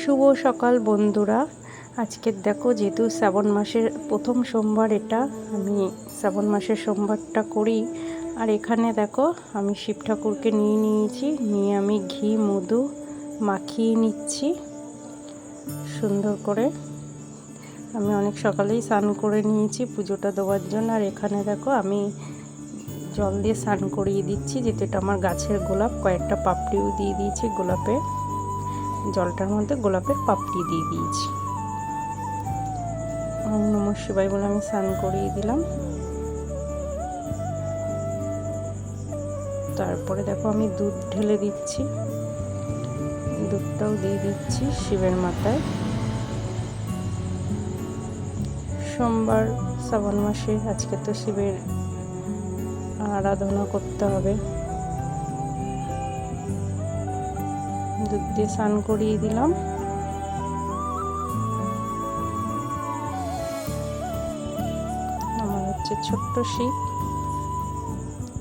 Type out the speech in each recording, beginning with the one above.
শুভ সকাল বন্ধুরা। আজকের দেখো যেহেতু শ্রাবণ মাসের প্রথম সোমবার এটা, আমি শ্রাবণ মাসের সোমবারটা করি। আর এখানে দেখো আমি শিব ঠাকুরকে নিয়ে নিয়েছি, নিয়ে আমি ঘি, মধু মাখিয়ে নিচ্ছি সুন্দর করে। আমি অনেক সকালেই স্নান করে নিয়েছি পুজোটা দেওয়ার জন্য। আর এখানে দেখো আমি জল দিয়ে স্নান করিয়ে দিচ্ছি, যেহেতু এটা আমার গাছের গোলাপ। কয়েকটা পাপড়িও দিয়ে দিয়েছি গোলাপে। জলটার মধ্যে গোলাপের পাপড়ি দিয়ে দিয়েছি। ওম শিবাই বলে আমি স্নান করিয়ে দিলাম। তারপরে দেখো আমি দুধ ঢেলে দিচ্ছি। দুধটাও দিয়ে দিচ্ছি শিবের মাথায়। সোমবার শ্রাবণ মাসে আজকে তো শিবের আরাধনা করতে হবে। দুধ দিয়ে স্নান করিয়ে দিলাম। আমার হচ্ছে ছোট্ট শিব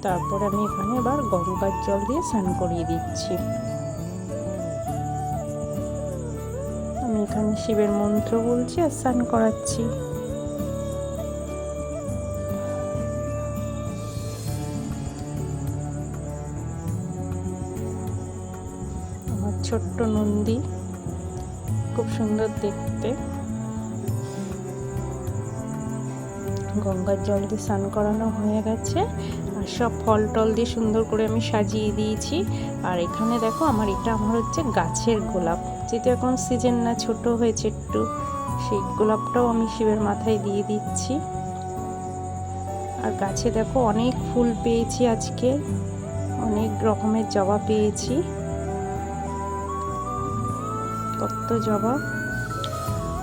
তারপর আমি এখানে এবার গঙ্গার জল দিয়ে স্নান করিয়ে দিচ্ছি। আমি এখানে শিবের মন্ত্র বলছি আর স্নান করাচ্ছি। ছোট্ট নন্দী, খুব সুন্দর দেখতে। গঙ্গার জল দিয়ে স্নান করানো হয়ে গেছে, আর সব ফল টল দিয়ে সুন্দর করে আমি সাজিয়ে দিয়েছি। আর এখানে দেখো, আমার এটা আমার হচ্ছে গাছের গোলাপ। যেহেতু এখন সিজন না, ছোট হয়েছে একটু, সেই গোলাপটাও আমি শিবের মাথায় দিয়ে দিচ্ছি। আর গাছে দেখো, অনেক ফুল পেয়েছি আজকে, অনেক রকমের জবা পেয়েছি। কত জবা।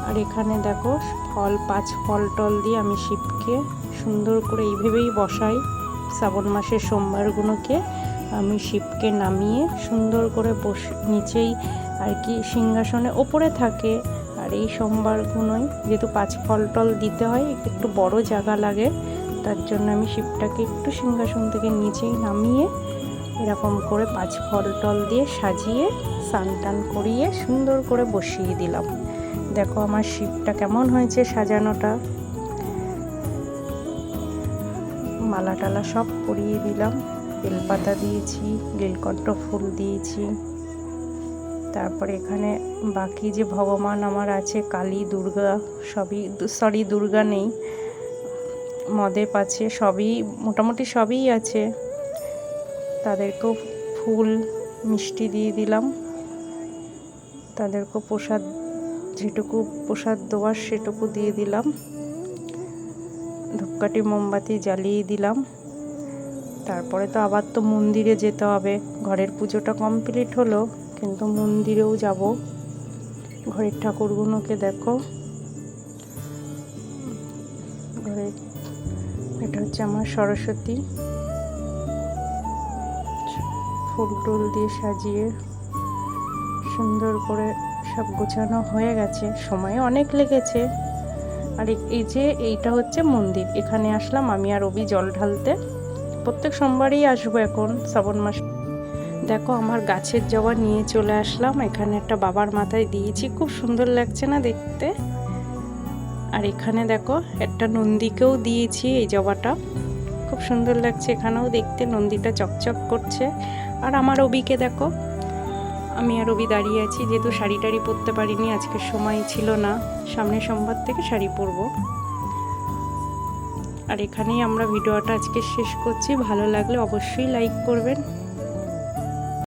আর এখানে দেখো ফল, পাঁচ ফল টল দিয়ে আমি শিবকে সুন্দর করে এইভাবেই বসাই। শ্রাবণ মাসের সোমবারগুলোকে আমি শিবকে নামিয়ে সুন্দর করে বস, নিচেই আর কি সিংহাসনে ওপরে থাকে। আর এই সোমবারগুলোই যেহেতু পাঁচ ফল টল দিতে হয়, একটু বড় জায়গা লাগে, তার জন্য আমি শিবটাকে একটু সিংহাসন থেকে নিচেই নামিয়ে এরকম করে পাঁচ ফল টল দিয়ে সাজিয়ে, স্নান টান করিয়ে সুন্দর করে বসিয়ে দিলাম। দেখো আমার শিবটা কেমন হয়েছে সাজানোটা। মালা টালা সব পরিয়ে দিলাম। বেলপাতা দিয়েছি নীলকণ্ঠ ফুল দিয়েছি। তারপরে এখানে বাকি যে ভগবান আমার আছে, কালী, দুর্গা, সবই সরি দুর্গা নেই। মদেব আছে, সবই, মোটামুটি সবই আছে। তাদেরকেও ফুল মিষ্টি দিয়ে দিলাম। তাদেরকেও প্রসাদ, যেটুকু প্রসাদ দেওয়ার সেটুকু দিয়ে দিলাম। ধূপকাঠি, মোমবাতি জ্বালিয়ে দিলাম। তারপরে তো আবার তো মন্দিরে যেতে হবে। ঘরের পুজোটা কমপ্লিট হলো, কিন্তু মন্দিরেও যাব। ঘরের ঠাকুরগুলোকে দেখো। ঘরে এটা হচ্ছে আমার সরস্বতী। ফুল টুল দিয়ে সাজিয়ে সুন্দর করে সব গোছানো হয়ে গেছে। সময় অনেক লেগেছে। আর এই যে এইটা হচ্ছে মন্দির। এখানে আসলাম আমি আর রবি জল ঢালতে। প্রত্যেক সোমবারই আসব এখন, শ্রাবণ মাস। দেখো, আমার গাছের জবা নিয়ে চলে আসলাম। এখানে একটা বাবার মাথায় দিয়েছি। খুব সুন্দর লাগছে না দেখতে? আর এখানে দেখো, একটা নন্দীকেও দিয়েছি এই জবাটা। খুব সুন্দর লাগছে এখানেও দেখতে। নন্দীটা চকচক করছে। আর আমার অবিকে দেখো। আমি আর অবি দাঁড়িয়ে আছি, যেহেতু শাড়ি টাড়ি পরতে পারিনি আজকের সময় ছিল না। সামনের সোমবার থেকে শাড়ি পরবো। আর এখানেই আমরা ভিডিওটা আজকে শেষ করছি। ভালো লাগলে অবশ্যই লাইক করবেন।